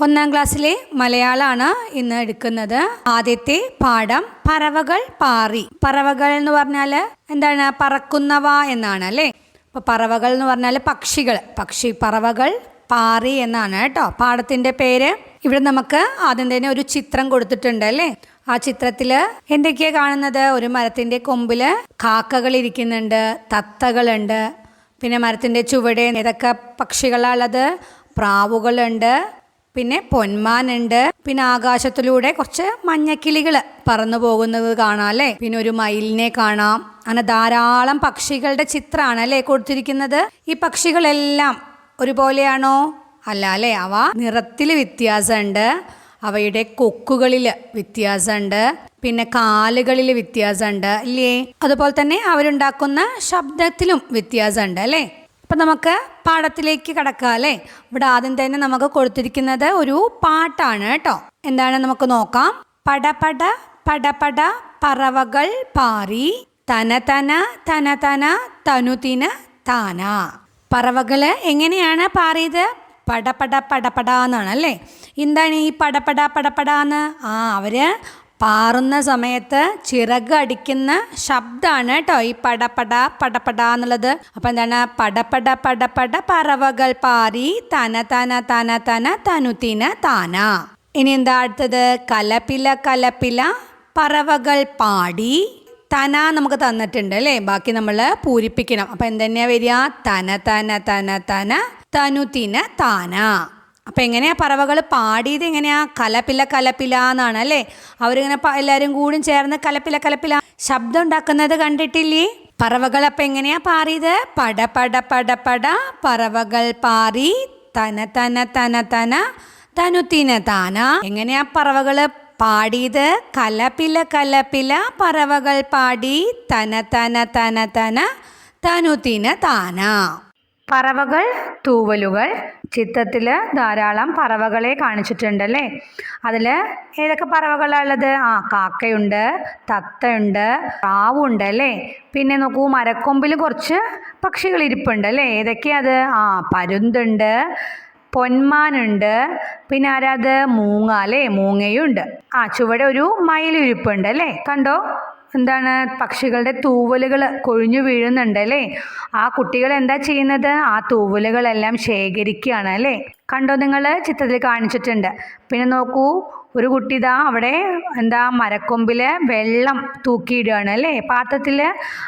ഒന്നാം ക്ലാസ്സിലെ മലയാളമാണ് ഇന്ന് എടുക്കുന്നത്. ആദ്യത്തെ പാഠം പറവകൾ പാറി. പറവകൾ എന്ന് പറഞ്ഞാൽ എന്താണ്? പറക്കുന്നവ എന്നാണ് അല്ലേ? അപ്പോൾ പറവകൾ എന്ന് പറഞ്ഞാൽ പക്ഷികൾ. പക്ഷി പറവകൾ പാറി എന്നാണ് കേട്ടോ. പാഠത്തിന്റെ പേര്. ഇവിടെ നമുക്ക് ആദ്യം തന്നെ ഒരു ചിത്രം കൊടുത്തിട്ടുണ്ട് അല്ലേ? ആ ചിത്രത്തിൽ എന്തൊക്കെയാണ് കാണുന്നത്? ഒരു മരത്തിന്റെ കൊമ്പിൽ കാക്കകൾ ഇരിക്കുന്നുണ്ട് തത്തകളുണ്ട് പിന്നെ മരത്തിന്റെ ചുവടെ ഏതൊക്കെ പക്ഷികളാണുള്ളത് പ്രാവുകളുണ്ട് പിന്നെ പൊന്മാനുണ്ട്. പിന്നെ ആകാശത്തിലൂടെ കുറച്ച് മഞ്ഞക്കിളികൾ പറന്നു പോകുന്നത് കാണാം അല്ലേ? പിന്നെ ഒരു മയിലിനെ കാണാം. അങ്ങനെ ധാരാളം പക്ഷികളുടെ ചിത്രമാണ് അല്ലേ കൊടുത്തിരിക്കുന്നത്. ഈ പക്ഷികളെല്ലാം ഒരുപോലെയാണോ? അല്ല അല്ലേ? അവ നിറത്തിൽ വ്യത്യാസമുണ്ട്. അവയുടെ കൊക്കുകളിൽ വ്യത്യാസമുണ്ട്. പിന്നെ കാലുകളിൽ വ്യത്യാസമുണ്ട് അല്ലേ? അതുപോലെ തന്നെ അവരുണ്ടാക്കുന്ന ശബ്ദത്തിലും വ്യത്യാസമുണ്ട് അല്ലേ? അപ്പം നമുക്ക് പാഠത്തിലേക്ക് കടക്കാം അല്ലേ? ഇവിടെ ആദ്യം തന്നെ നമുക്ക് കൊടുത്തിരിക്കുന്നത് ഒരു പാട്ടാണ് കേട്ടോ. എന്താണ് നമുക്ക് നോക്കാം. പടപട പടപട പറവകൾ പാറി. തന തന തന തന തനുതിന താന പറവകൾ എങ്ങനെയാണ് പാറിയത്? പടപട പടപട എന്നാണ് അല്ലേ? എന്താണ് ഈ പടപട പടപട എന്ന് ആ അവർ പാറുന്ന സമയത്ത് ചിറക് അടിക്കുന്ന ശബ്ദമാണ് കേട്ടോ ഈ പടപട പടപട എന്നുള്ളത്. അപ്പം എന്താണ്? പടപട പടപട പറവകൾ പാറി തന തന തന തന തനുതിന താന ഇനി എന്താ അടുത്തത്? കലപില കലപില പറവകൾ പാടി തന നമുക്ക് തന്നിട്ടുണ്ട് അല്ലേ? ബാക്കി നമ്മൾ പൂരിപ്പിക്കണം. അപ്പം എന്തെന്നെയാ വരിക? തന തന തന തന തനുതിന താന. അപ്പം എങ്ങനെയാ പറവകൾ പാടിയത്? എങ്ങനെയാ കലപ്പില കലപ്പില എന്നാണ് അല്ലേ? അവരിങ്ങനെ എല്ലാവരും കൂടും ചേർന്ന് കലപ്പില കലപ്പില ശബ്ദം ഉണ്ടാക്കുന്നത് കണ്ടിട്ടില്ലേ? പറവകൾ അപ്പം എങ്ങനെയാ പാറിയത്? പട പട പട പട. പറവകൾ പാറി. തന തന തന തന. തനു തിന താന എങ്ങനെയാ പറവകൾ പാടിയത്? കലപില കലപില. പറവകൾ പാടി. തന തന തന തന. തനുതിന താന പറവകൾ തൂവലുകൾ ചിത്രത്തിൽ ധാരാളം പറവകളെ കാണിച്ചിട്ടുണ്ടല്ലേ? അതിൽ ഏതൊക്കെ പറവകളാണ് ഉള്ളത്? ആ കാക്കയുണ്ട് തത്തയുണ്ട് പ്രാവുണ്ട് അല്ലേ പിന്നെ നോക്കൂ മരക്കൊമ്പിൽ കുറച്ച് പക്ഷികൾ ഇരിപ്പുണ്ട് അല്ലേ ഏതൊക്കെയാത് ആ പരുന്തുണ്ട് പൊന്മാനുണ്ട് പിന്നെ ആരാത് മൂങ്ങ അല്ലേ? മൂങ്ങയുണ്ട്. ആ ചുവടെ ഒരു മയിലിരിപ്പുണ്ട് അല്ലേ കണ്ടോ? എന്താണ് പക്ഷികളുടെ തൂവലുകൾ കൊഴിഞ്ഞു വീഴുന്നുണ്ട് അല്ലേ? ആ കുട്ടികൾ എന്താ ചെയ്യുന്നത്? ആ തൂവലുകളെല്ലാം ശേഖരിക്കുകയാണ് അല്ലേ? കണ്ടോ നിങ്ങൾ? ചിത്രത്തിൽ കാണിച്ചിട്ടുണ്ട്. പിന്നെ നോക്കൂ ഒരു കുട്ടി ഇതാ അവിടെ എന്താ മരക്കൊമ്പിൽ വെള്ളം തൂക്കിയിടുകയാണ് അല്ലേ? പാത്രത്തിൽ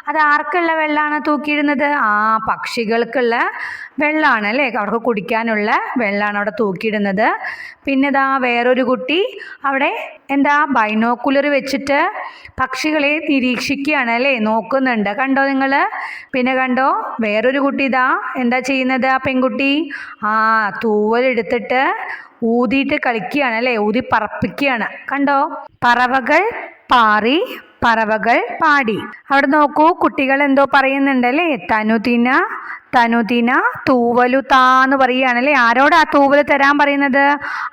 അത് ആർക്കുള്ള വെള്ളമാണ് തൂക്കിയിടുന്നത്? ആ പക്ഷികൾക്കുള്ള വെള്ളമാണ് അല്ലേ? അവർക്ക് കുടിക്കാനുള്ള വെള്ളമാണ് അവിടെ തൂക്കിയിടുന്നത്. പിന്നെ ഇതാ വേറൊരു കുട്ടി അവിടെ എന്താ ബൈനോക്കുലർ വെച്ചിട്ട് പക്ഷികളെ നിരീക്ഷിക്കുകയാണ് അല്ലേ? നോക്കുന്നുണ്ട്. കണ്ടോ നിങ്ങൾ പിന്നെ കണ്ടോ? വേറൊരു കുട്ടി ഇതാ എന്താ ചെയ്യുന്നത് ആ പെൺകുട്ടി? ആ തൂവലെടുത്തിട്ട് ഊതിയിട്ട് കളിക്കുകയാണ് അല്ലേ? ഊതി പറപ്പിക്കുകയാണ്. കണ്ടോ? പറവകൾ പാറി പറവകൾ പാടി. അവിടെ നോക്കൂ കുട്ടികൾ എന്തോ പറയുന്നുണ്ടല്ലേ? തനുദിന തനുദിന തൂവലു താന്ന് പറയുകയാണല്ലേ? ആരോടാ തൂവൽ തരാൻ പറയുന്നത്?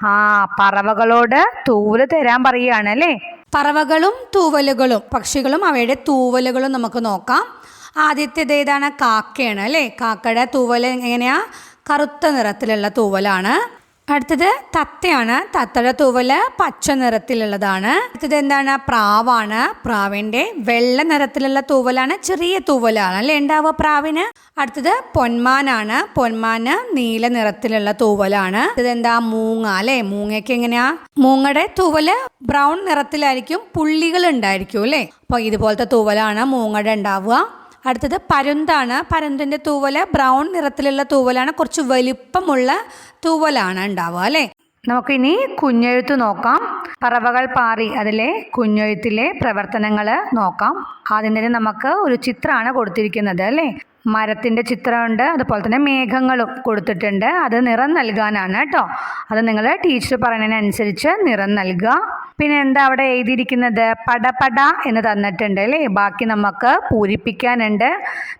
ആ പറവകളോട് തൂവൽ തരാൻ പറയുകയാണല്ലേ? പറവകളും തൂവലുകളും പക്ഷികളും അവയുടെ തൂവലുകളും നമുക്ക് നോക്കാം. ആദ്യത്തേത് ഏതാണ്? കാക്കയാണ് അല്ലേ? കാക്കയുടെ തൂവൽ എങ്ങനെയാ? കറുത്ത നിറത്തിലുള്ള തൂവലാണ്. അടുത്തത് തത്തയാണ്. തത്തയുടെ തൂവൽ പച്ച നിറത്തിലുള്ളതാണ്. അടുത്തത് എന്താണ്? പ്രാവാണ്. പ്രാവിന്റെ വെള്ള നിറത്തിലുള്ള തൂവലാണ്. ചെറിയ തൂവലാണ് അല്ലേ ഉണ്ടാവുക പ്രാവിന്? അടുത്തത് പൊന്മാനാണ്. പൊന്മാന് നീല നിറത്തിലുള്ള തൂവലാണ്. അടുത്തത് എന്താ? മൂങ്ങ അല്ലേ? മൂങ്ങയ്ക്ക് എങ്ങനെയാ? മൂങ്ങയുടെ തൂവൽ ബ്രൗൺ നിറത്തിലായിരിക്കും. പുള്ളികൾ ഉണ്ടായിരിക്കും അല്ലേ? അപ്പോൾ ഇതുപോലത്തെ തൂവലാണ് മൂങ്ങയുടെ ഉണ്ടാവുക. അടുത്തത് പരുന്താണ്. പരുന്തിന്റെ തൂവൽ ബ്രൗൺ നിറത്തിലുള്ള തൂവലാണ്. കുറച്ച് വലിപ്പമുള്ള തൂവലാണ് ഉണ്ടാവുക അല്ലേ? നമുക്കിനി കുഞ്ഞെഴുത്ത് നോക്കാം. പറവകൾ പാറി അതിലെ കുഞ്ഞെഴുത്തിലെ പ്രവർത്തനങ്ങൾ നോക്കാം. ആദ്യം തന്നെ നമുക്ക് ഒരു ചിത്രമാണ് കൊടുത്തിരിക്കുന്നത് അല്ലേ? മരത്തിന്റെ ചിത്രമുണ്ട് അതുപോലെ തന്നെ മേഘങ്ങളും കൊടുത്തിട്ടുണ്ട്. അത് നിറം നൽകാനാണ് കേട്ടോ. അത് നിങ്ങൾ ടീച്ചർ പറയുന്നതിനനുസരിച്ച് നിറം നൽകുക. പിന്നെ എന്താ അവിടെ എഴുതിയിരിക്കുന്നത്? പടപട എന്ന് തന്നിട്ടുണ്ട് അല്ലേ? ബാക്കി നമുക്ക് പൂരിപ്പിക്കാനുണ്ട്.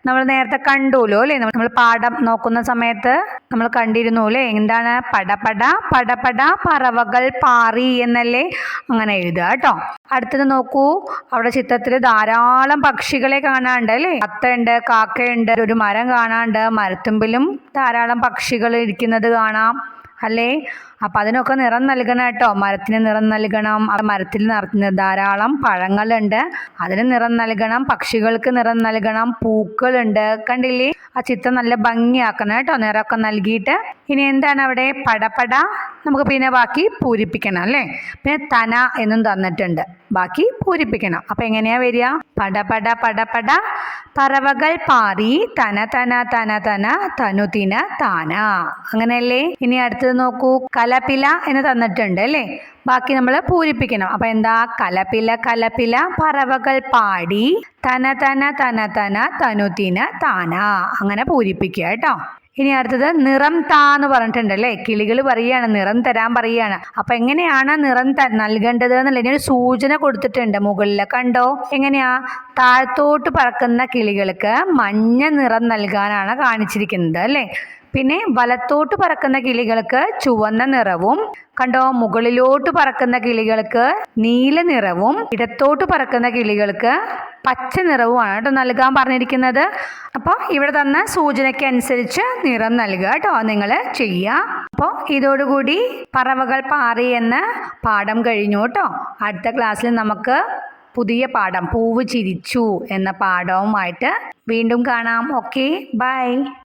നമ്മൾ നേരത്തെ കണ്ടുല്ലോ അല്ലേ? നമ്മൾ പാഠം നോക്കുന്ന സമയത്ത് നമ്മൾ കണ്ടിരുന്നു അല്ലേ? എന്താണ്? പടപട പടപട പറവകൾ പാറി എന്നല്ലേ അങ്ങനെ എഴുതുക കേട്ടോ. അടുത്തത് നോക്കൂ. അവിടെ ചിത്രത്തിൽ ധാരാളം പക്ഷികളെ കാണാണ്ട് അല്ലേ? തത്തയുണ്ട് കാക്കയുണ്ട് ഒരു മരം കാണാണ്ട് മരത്തുമ്പിലും ധാരാളം പക്ഷികൾ ഇരിക്കുന്നത് കാണാം. അല്ലേ? അപ്പം അതിനൊക്കെ നിറം നൽകണം കേട്ടോ. മരത്തിന് നിറം നൽകണം. മരത്തിൽ ധാരാളം പഴങ്ങളുണ്ട്. അതിന് നിറം നൽകണം. പക്ഷികൾക്ക് നിറം നൽകണം. പൂക്കളുണ്ട്. കണ്ടില്ലേ? ആ ചിത്രം നല്ല ഭംഗിയാക്കണം കേട്ടോ. നിറമൊക്കെ നൽകിയിട്ട്. ഇനി എന്താണ് അവിടെ? പടപട നമുക്ക് പിന്നെ ബാക്കി പൂരിപ്പിക്കണം അല്ലേ? പിന്നെ തന എന്നും തന്നിട്ടുണ്ട്. ബാക്കി പൂരിപ്പിക്കണം. അപ്പം എങ്ങനെയാ വരിക? പടപട പടപട പറവകൾ പാറി തന തന തന തന തനു തിന താന. അങ്ങനെയല്ലേ? ഇനി അടുത്തത് നോക്കൂ. കലപില എന്ന് തന്നിട്ടുണ്ട് അല്ലേ? ബാക്കി നമ്മൾ പൂരിപ്പിക്കണം. അപ്പം എന്താ? കലപില കലപില പറവകൾ പാടി തന തന തന തന തനു തിന താന. അങ്ങനെ പൂരിപ്പിക്കുക കേട്ടോ. ഇനി അടുത്തത് നിറം താ എന്ന് പറഞ്ഞിട്ടുണ്ട് അല്ലേ കിളികൾ പറയുകയാണ് നിറം തരാൻ പറയുകയാണ് അപ്പൊ എങ്ങനെയാണ് നിറം നൽകേണ്ടത് എന്നുള്ള ഒരു സൂചന കൊടുത്തിട്ടുണ്ട് മുകളിൽ കണ്ടോ? എങ്ങനെയാ? താഴത്തോട്ട് പറക്കുന്ന കിളികൾക്ക് മഞ്ഞ നിറം നൽകാനാണ് കാണിച്ചിരിക്കുന്നത് അല്ലേ? പിന്നെ വലത്തോട്ട് പറക്കുന്ന കിളികൾക്ക് ചുവന്ന നിറവും കണ്ടോ? മുകളിലോട്ട് പറക്കുന്ന കിളികൾക്ക് നീല നിറവും ഇടത്തോട്ട് പറക്കുന്ന കിളികൾക്ക് പച്ച നിറവുമാണ് കേട്ടോ നൽകാൻ പറഞ്ഞിരിക്കുന്നത്. അപ്പോൾ ഇവിടെ തന്ന സൂചനയ്ക്ക് അനുസരിച്ച് നിറം നൽകുക കേട്ടോ നിങ്ങൾ ചെയ്യുക. അപ്പോൾ ഇതോടുകൂടി പറവകൾ പാറി എന്ന പാഠം കഴിഞ്ഞു കേട്ടോ. അടുത്ത ക്ലാസ്സിൽ നമുക്ക് പുതിയ പാഠം പൂവ് ചിരിച്ചു എന്ന പാഠവുമായിട്ട് വീണ്ടും കാണാം. Okay bye.